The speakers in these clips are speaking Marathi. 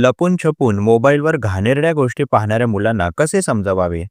लपून छपून मोबाईलवर घाणेरड्या गोष्टी पाहणाऱ्या मुलांना कसे समजावावे?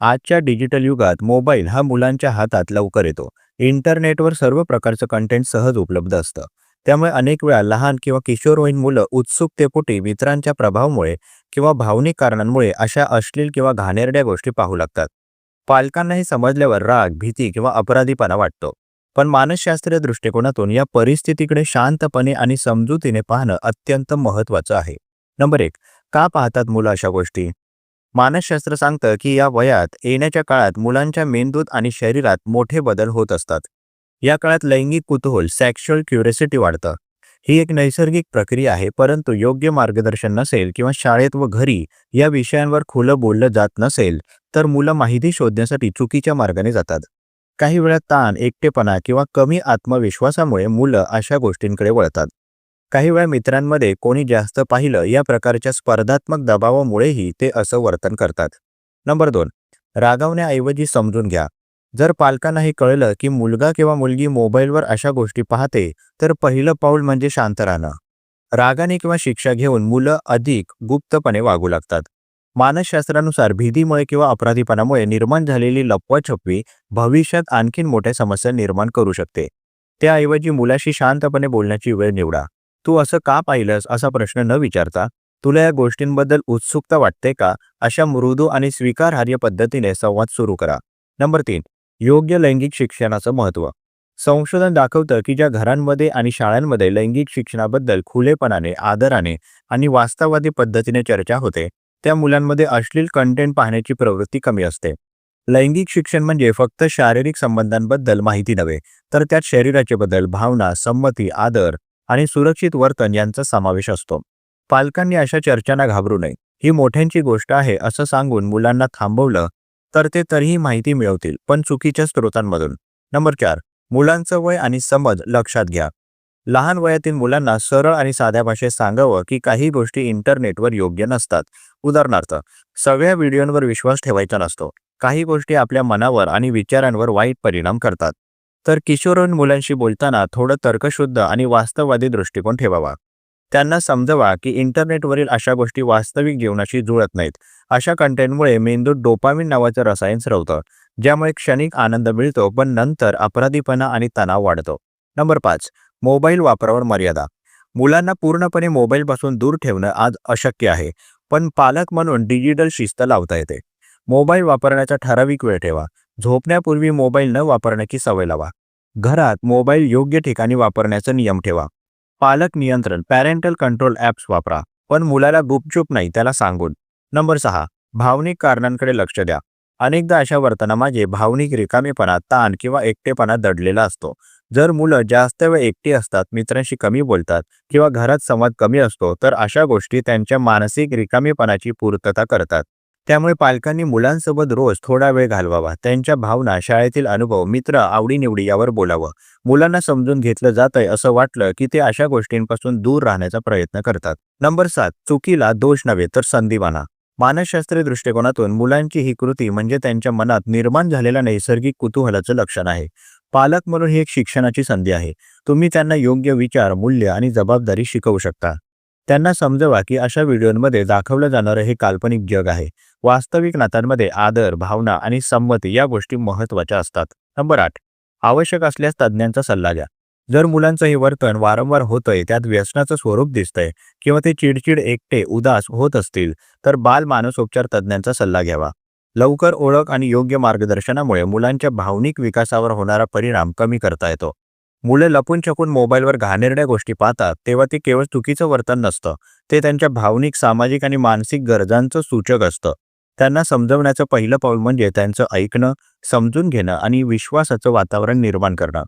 आजच्या डिजिटल युगात मोबाईल हा मुलांच्या हातात लवकर येतो. इंटरनेटवर सर्व प्रकारचं कंटेंट सहज उपलब्ध असतं. त्यामुळे अनेक वेळा लहान किंवा किशोरवयीन मुलं उत्सुकतेपोटी मित्रांच्या प्रभावामुळे किंवा भावनिक कारणांमुळे अशा अश्लील किंवा घाणेरड्या गोष्टी पाहू लागतात. पालकांना हे समजल्यावर राग भीती किंवा अपराधीपणा वाटतो. पण मानसशास्त्रीय दृष्टिकोनातून या परिस्थितीकडे शांतपणे आणि समजुतीने पाहणं अत्यंत महत्त्वाचं आहे. नंबर एक का पाहतात मुलं अशा गोष्टी? मानसशास्त्र सांगतं की या वयात येण्याच्या काळात मुलांच्या मेंदूत आणि शरीरात मोठे बदल होत असतात. या काळात लैंगिक कुतूहल सॅक्शुअल क्युरिसिटी वाढतं. ही एक नैसर्गिक प्रक्रिया आहे परंतु योग्य मार्गदर्शन नसेल किंवा शाळेत व घरी या विषयांवर खुलं बोललं जात नसेल तर मुलं माहिती शोधण्यासाठी चुकीच्या मार्गाने जातात. काही वेळा ताण एकटेपणा किंवा कमी आत्मविश्वासामुळे मुलं अशा गोष्टींकडे वळतात. काही वेळा मित्रांमध्ये कोणी जास्त पाहिलं या प्रकारच्या स्पर्धात्मक दबावामुळेही ते असं वर्तन करतात. नंबर दोन रागावण्याऐवजी समजून घ्या. जर पालकांना हे कळलं की मुलगा किंवा मुलगी मोबाईलवर अशा गोष्टी पाहते तर पहिलं पाऊल म्हणजे शांत राहणं. रागाने किंवा शिक्षा घेऊन मुलं अधिक गुप्तपणे वागू लागतात. मानसशास्त्रानुसार भीतीमुळे किंवा अपराधीपणामुळे निर्माण झालेली लपवाछपवी भविष्यात आणखीन मोठ्या समस्या निर्माण करू शकते. त्याऐवजी मुलाशी शांतपणे बोलण्याची वेळ निवडा. तू असं का पाहिलंस असा प्रश्न न विचारता तुला या गोष्टींबद्दल उत्सुकता वाटते का? अशा मृदू आणि स्वीकारार्ह पद्धतीने संवाद सुरू करा. नंबर तीन योग्य लैंगिक शिक्षणाचं महत्त्व. संशोधन दाखवतं की ज्या घरांमध्ये आणि शाळांमध्ये लैंगिक शिक्षणाबद्दल खुलेपणाने आदराने आणि वास्तववादी पद्धतीने चर्चा होते त्या मुलांमध्ये अश्लील कंटेंट पाहण्याची प्रवृत्ती कमी असते. लैंगिक शिक्षण म्हणजे फक्त शारीरिक संबंधांबद्दल माहिती नव्हे तर त्यात शरीराचे बदल भावना संमती आदर आणि सुरक्षित वर्तन यांचा समावेश असतो. पालकांनी अशा चर्चांना घाबरू नये. ही मोठ्यांची गोष्ट आहे असं सांगून मुलांना थांबवलं तर ते तरीही माहिती मिळवतील पण चुकीच्या स्रोतांमधून. नंबर चार मुलांचं वय आणि समज लक्षात घ्या. लहान वयातील मुलांना सरळ आणि साध्या भाषेत सांगावं की काही गोष्टी इंटरनेटवर योग्य नसतात. उदाहरणार्थ सगळ्या व्हिडिओंवर विश्वास ठेवायचा नसतो. काही गोष्टी आपल्या मनावर आणि विचारांवर वाईट परिणाम करतात. तर किशोरवयीन मुलांशी बोलताना थोडं तर्कशुद्ध आणि वास्तववादी दृष्टिकोन ठेवावा. त्यांना समजवा की इंटरनेटवरील अशा गोष्टी वास्तविक जीवनाशी जुळत नाहीत. अशा कंटेंटमुळे मेंदूत डोपामिन नावाचं रसायन स्रवतं ज्यामुळे क्षणिक आनंद मिळतो पण नंतर अपराधीपणा आणि तणाव वाढतो. नंबर पाच मोबाईल वापरावर मर्यादा. मुलांना पूर्णपणे मोबाईलपासून दूर ठेवणं आज अशक्य आहे पण पालक म्हणून डिजिटल शिस्त लावता येते. मोबाईल वापरण्याचा ठराविक वेळ ठेवा. झोपण्यापूर्वी मोबाईल न वापरण्याची सवय लावा. घरात मोबाईल योग्य ठिकाणी वापरण्याचा नियम ठेवा. पालक नियंत्रण पॅरेंटल कंट्रोल ॲप्स वापरा पण मुलाला गुपचूप नाही त्याला सांगून. नंबर सहा भावनिक कारणांकडे लक्ष द्या. अनेकदा अशा वर्तनामागे भावनिक रिकामेपणा ताण किंवा एकटेपणा दडलेला असतो. जर मुलं जास्त वेळ एकटी असतात मित्रांशी कमी बोलतात किंवा घरात संवाद कमी असतो तर अशा गोष्टी त्यांच्या मानसिक रिकामेपणाची पूर्तता करतात. त्यामुळे पालकांनी मुलांसोबत रोज थोडा वेळ घालवावा. त्यांच्या भावना शाळेतील अनुभव मित्र आवडीनिवडी यावर बोलावं. मुलांना समजून घेतलं जातंय असं वाटलं की ते अशा गोष्टींपासून दूर राहण्याचा प्रयत्न करतात. नंबर सात चुकीला दोष नव्हे तर संधी माना मानसशास्त्रीय दृष्टिकोनातून मुलांची ही कृती म्हणजे त्यांच्या मनात निर्माण झालेल्या नैसर्गिक कुतूहलाचं लक्षण आहे. पालक म्हणून ही एक शिक्षणाची संधी आहे. तुम्ही त्यांना योग्य विचार मूल्य आणि जबाबदारी शिकवू शकता. त्यांना समजवा की अशा व्हिडिओमध्ये दाखवलं जाणारं हे काल्पनिक जग आहे. वास्तविक नात्यांमध्ये आदर भावना आणि संमती या गोष्टी महत्त्वाच्या असतात. नंबर आठ. आवश्यक असल्यास तज्ज्ञांचा सल्ला घ्या. जर मुलांचं हे वर्तन वारंवार होतंय त्यात व्यसनाचं स्वरूप दिसतंय किंवा ते चिडचिड एकटे उदास होत असतील तर बाल मानसोपचार तज्ज्ञांचा सल्ला घ्यावा. लवकर ओळख आणि योग्य मार्गदर्शनामुळे मुलांच्या भावनिक विकासावर होणारा परिणाम कमी करता येतो. मुलं लपून छपून मोबाईलवर घाणेरड्या गोष्टी पाहतात तेव्हा ते केवळ चुकीचं वर्तन नसतं. ते त्यांच्या भावनिक सामाजिक आणि मानसिक गरजांचं सूचक असतं. त्यांना समजवण्याचं पहिलं पाऊल म्हणजे त्यांचं ऐकणं समजून घेणं आणि विश्वासाचं वातावरण निर्माण करणं.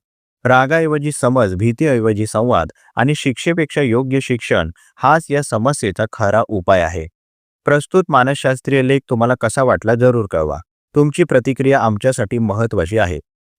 रागाऐवजी समज भीतीऐवजी संवाद आणि शिक्षेपेक्षा योग्य शिक्षण हाच या समस्येचा खरा उपाय आहे. प्रस्तुत मानसशास्त्रीय लेख तुम्हाला कसा वाटला जरूर कळवा. तुमची प्रतिक्रिया आमच्यासाठी महत्त्वाची आहे.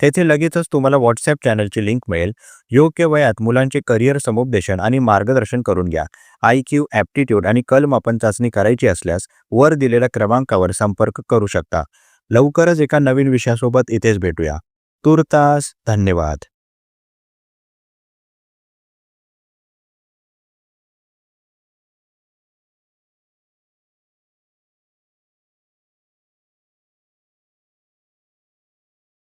तेथे लगेचच तुम्हाला व्हॉट्सॲप चॅनलची लिंक मिळेल. योग्य वयात मुलांचे करिअर समुपदेशन आणि मार्गदर्शन करून घ्या. आय क्यू ॲप्टिट्यूड आणि कल मापन चाचणी करायची असल्यास वर दिलेल्या क्रमांकावर संपर्क करू शकता. लवकरच एका नवीन विषयासोबत इथेच भेटूया. तुर्तास धन्यवाद.